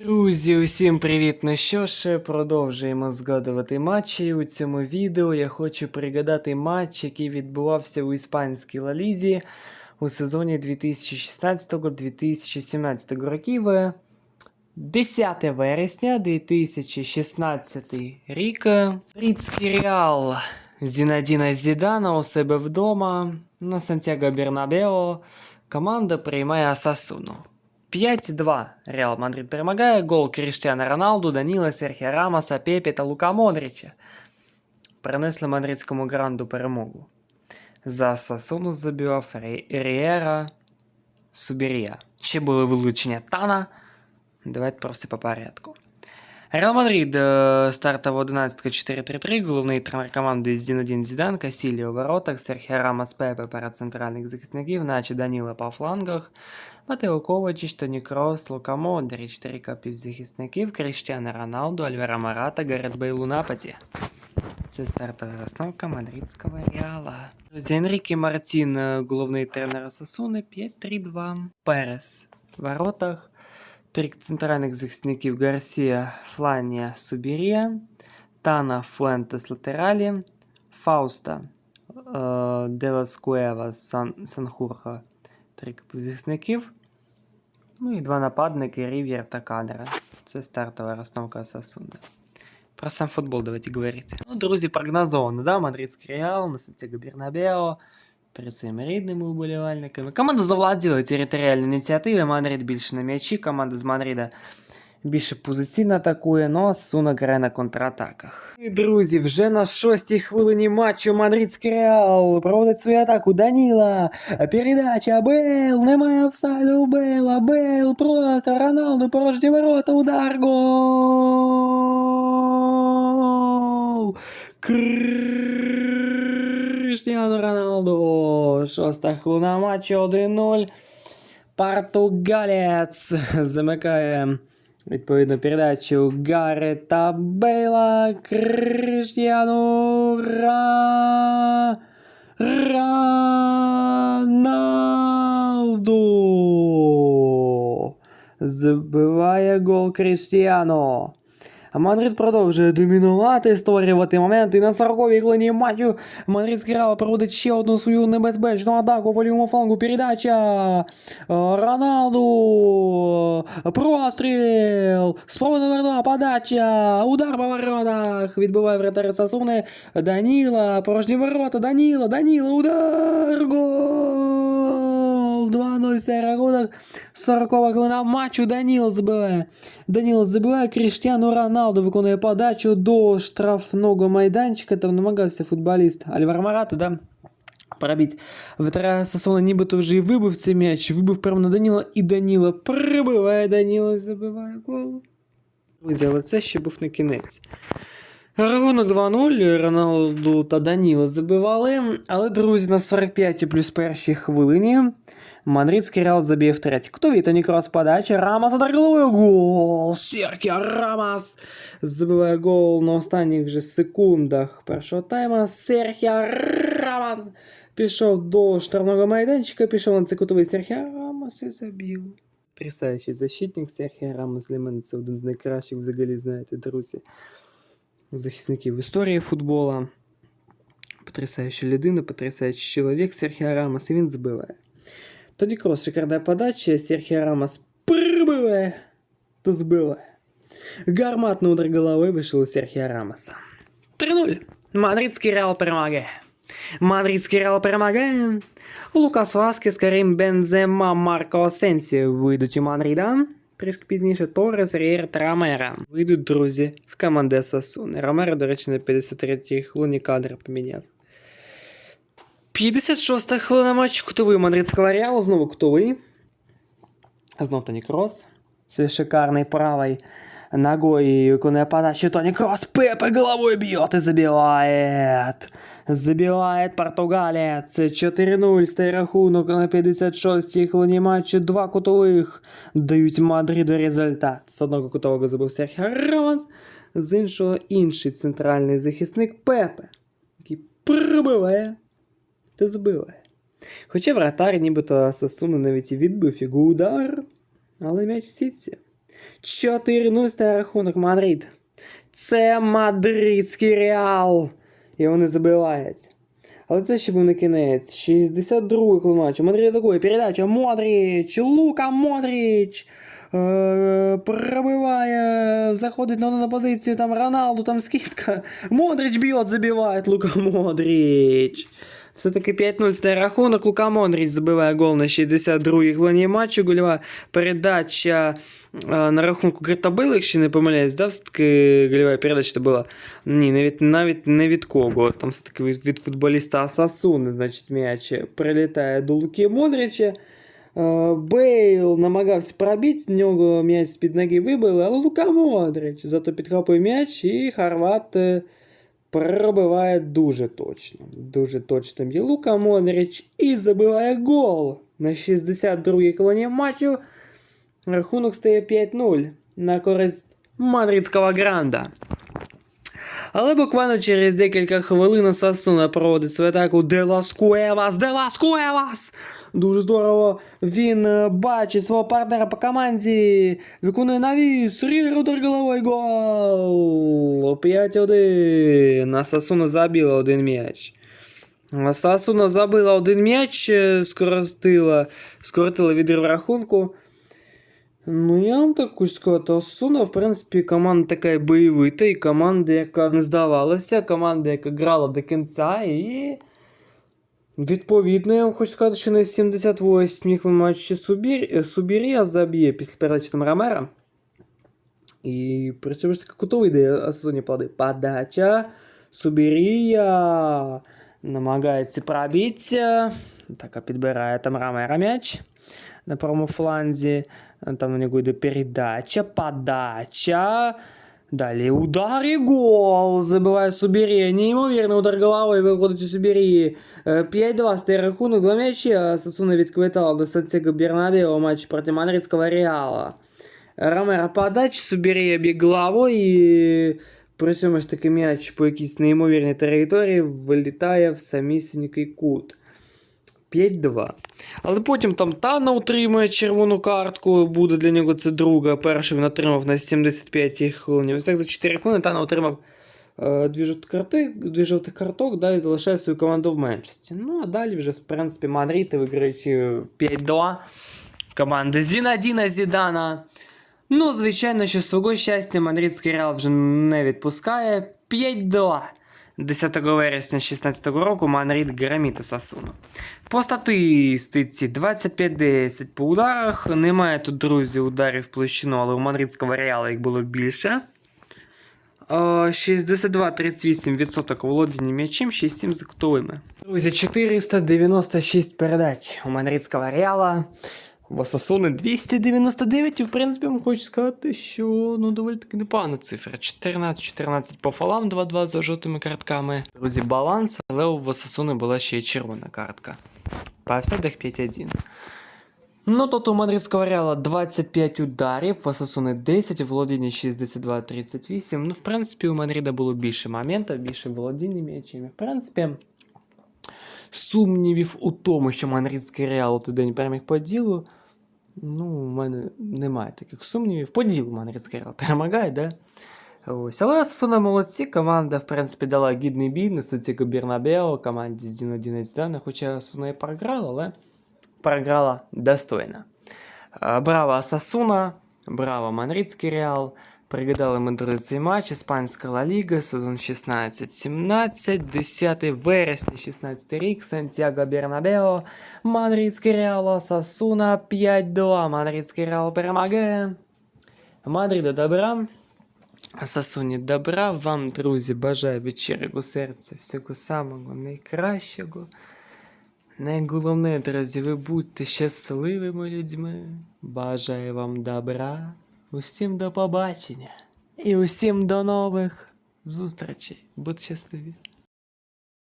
Друзі, усім привіт! Ну що ж, продовжуємо згадувати матчі. У цьому відео я хочу пригадати матч, який відбувався у іспанській Лалізі у сезоні 2016-2017 років. 10 вересня 2016 рік. Бритський Реал Зінадіна Зідана у себе вдома на Сантьяго Бернабео. Команда приймає Асасуну. 5-2 Реал Мадрид перемагає. Гол Кріштіана Роналду, Даніла, Серхія Рамоса, Пепі та Лука Модрича. Принесли мадридському гранду перемогу. За Сасуну забивав Рі- Рієра Субірія. Ще були вилучення Тана. Давайте просто по порядку. Реал Мадрид стартова 11 4-3-3, головний тренер команди Зінедін Зідан, Касілі у воротах, Серхіо Рамос Пепе перед центральних захисників, наче Даніла по флангах, Матео Ковачіч, Тоні Крос, Лука Модріч, трійка півзахисників, Кріштіану Роналду, Альвера Марата, Гарет Бейл у нападі. Це стартова розстановка мадридського Реала. Друзі, Енрікі Мартін, е, головний тренер Сасуни, 5-3-2. Перес в воротах. Три центральних захисників Гарсія, Фланія, Субірія, Тана, Фуентес, латералі, Фауста, е, Делас Куева, Санхурха, три захисників. Ну і два нападники Рів'єр та Кадра. Це стартова розстановка Сасуни. Про сам футбол давайте говорити. Ну, друзі, прогнозовано, да? Мадридський Реал, Сантьяго Бернабео, перед своїми рідними уболівальниками. Команда завладіла територіальні ініціативи, Мадрид більше на м'ячі, команда з Мадрида більше позиційно атакує, но Сунок грає на контратаках. І, друзі, вже на шостій хвилині матчу Мадридський Реал проводить свою атаку Даніла. Передача Бейл, немає офсайду Бейла. Бейл просто Роналду порожні ворота, удар гол! Криштіану Роналду. Шоста хвилина матчу 1-0. Португалець замикає відповідну передачу Гарета Бейла Криштіану Ра... Роналду. Забиває гол Кріштіану. Мадрид продовжує домінувати, створювати моменти. На 40-й хвилині матчу Мадридський Реал проводить ще одну свою небезпечну атаку по лівому флангу. Передача Роналду. Простріл. Спроба номер два. Подача. Удар по воротах. Відбиває вратар Сасуни. Даніла. Порожні ворота. Даніла. Даніла. Удар. Гол. 2-0 цей рахунок. 40 хвилина матчу. Даніл забиває. Даніл забиває. Кріштіану Роналду виконує подачу до штрафного майданчика. Там намагався футболіст Альвар Марата, да? пробити. Ветера Сасона нібито вже і вибив цей м'яч, вибив прямо на Даніла, і Даніла прибиває Даніла і забиває гол. Друзі, але це ще був не кінець. Рахунок 2-0, Роналду та Даніла забивали, але, друзі, на 45 плюс першій хвилині Мадридський Реал заб'є втретє. Хто від Тоні Крос подача? Рамос головою. Гол! Серхіо Рамос забиває гол на останніх вже секундах першого тайма. Серхіо Рамос пішов до штрафного майданчика, пішов на цей кутовий Серхіо Рамос і забив. Потрясаючий защитник Серхіо Рамос для мене це один з найкращих взагалі, знаєте, друзі. Захисників історії футбола. Потрясаюча людина, потрясаючий чоловік Серхіо Рамос, і він забиває. Тоді крос, шикарна подача, Серхіо Рамос прибиває та збиває. Гарматний удар головою вийшов у Серхіо Рамоса. 3-0. Мадридський Реал перемагає. Мадридський Реал перемагає. Лукас Васкес, Карим Бензема, Марко Асенсіо вийдуть у Мадрида. Трішки пізніше Торрес, Рієр та Ромеро. Вийдуть друзі в команди Сасуни. Ромеро, до речі, на 53-й хвилині кадр поміняв. 56-та хвилина матчу, кутовий Мадридського Реалу, знову кутовий. Знов Тоні Крос. Свій шикарний правий ногой виконує подачу Тони Кросс. Пепе головой бьет и забивает. Забивает португалец. 4-0 стає рахунок на 56-й хвилині матчу. Два кутових дають Мадриду результат. З одного кутового забив Серхіо Рамос, з іншого інший центральний захисник Пепе, пробиває та забиває. Хоча вратар нібито Сасуну навіть і відбив його удар, але м'яч в сітці. 4-0 стає рахунок Мадрид. Це мадридський реал. І вони забивають. Але це ще був не кінець. 62-й коли матчу. Мадрид атакує. Передача. Модріч. Лука Модріч. Е, пробиває. Заходить на, на позицію. Там Роналду, там скидка. Модріч б'є, забиває Лука Модріч. Все-таки 5-0 стає рахунок. Лука Мондріч забиває гол на 62-й хвилині матчу. Гольова передача е, на рахунку Гритабили, якщо не помиляюсь, да, все-таки гольова передача була. Ні, навіть, навіть не від кого. Там все-таки від, від футболіста Асасуни, значить, м'яч прилітає до Луки Мондріча. Е, Бейл намагався пробити, з нього м'яч з-під ноги вибили, але Лука Модрич зато підхопив м'яч і Хорват е, пробиває дуже точно. Дуже точно б'є Лука Модрич і забиває гол на 62-й хвилині матчу. Рахунок стає 5-0 на користь мадридського гранда. Але буквально через декілька хвилин Сасуна проводить свою атаку Делас Куевас, Делас Куевас! Дуже здорово. Він е, бачить свого партнера по команді. Виконує навіс. Удар головою. Гол. 5-1. Сасуна забила один м'яч. Сасуна забила один м'яч, е, скоротила, скоротила відрив рахунку. Ну, я вам так хочу сказати, Осуна, в принципі, команда така бойовита, і команда, яка не здавалася, команда, яка грала до кінця, і. Відповідно, я вам хочу сказати, що на 78-й матчі Субір... Субірія заб'є після передачі там Ромера. І при цьому ж таки кутовий дає Асуні падає. Подача. Субірія намагається пробитися. Так, підбирає там Ромера м'яч на правому фланзі. Там у нього йде передача, подача. Далі удар і гол. Забиває Субірія. Неймовірний удар головою виходить у Субірії. Е, 5-2 стає рахунок. Два м'ячі, Сасуна відквитала до Сантьяго Бернабео у матчі проти Мадридського Реала. Ромеро подач, Субірія б'є головою і при цьому ж таки м'яч по якійсь неймовірній території вилітає в самісінький кут. 5-2. Але потім там Тана отримує червону картку, буде для нього це друга. Першу він отримав на 75-й хвилині. Ось так за 4 хвилини Тана отримав е, дві, жовті карти, дві жовтих карток, да, і залишає свою команду в меншості. Ну, а далі вже, в принципі, Мадрид, виграючи 5-2 команди Зінадіна Зідана. Ну, звичайно, що свого щастя мадридський Реал вже не відпускає. 5-2. 10 вересня 2016 року Мадрид громить Сасуну. По статистиці 25-10 по ударах. Немає тут, друзі, ударів площину, але у мадридського Реала їх було більше. Е, 62-38% володіння м'ячем, 6-7 за кутовими. Друзі, 496 передач у мадридського Реала. В Осасуни 299, і в принципі хочу сказати, що ну доволі таки непогана цифра. 14-14 по фалам, 2-2 за жовтими картками. Друзі, баланс, але у Осасуни була ще й червона картка. По офсайдах 5-1. Ну, тут у мадридського Реала 25 ударів, в Осасуни 10, володіння 62-38. Ну, в принципі, у Мадрида було більше моментів, більше володіння м'ячами. В принципі, сумнівів у тому, що мадридський Реал у той день переміг по ділу. Ну, у мене немає таких сумнівів. Поділ Реал перемагає, да? Ось. Але Сасуна молодці, команда, в принципі, дала гідний бій на Сантьяго Бернабео, команді з Дінодіна Зідана, хоча Сасуна і програла, але програла достойно. Браво Сасуна, браво Манрицький Реал. Пригадали ми друзі матч, Іспанська Ла Ліга, сезон 16-17, 10 вересня 16 рік, Сантьяго Бернабео, Мадридський Реал, Сасуна 5-2, Мадридський Реал перемагає. Мадрида добра, Сасуні добра, вам, друзі, бажаю від щирого серця всього самого найкращого. Найголовне, друзі, ви будьте щасливими людьми. Бажаю вам добра. Усім до побачення. І усім до нових зустрічей. Будьте щасливі.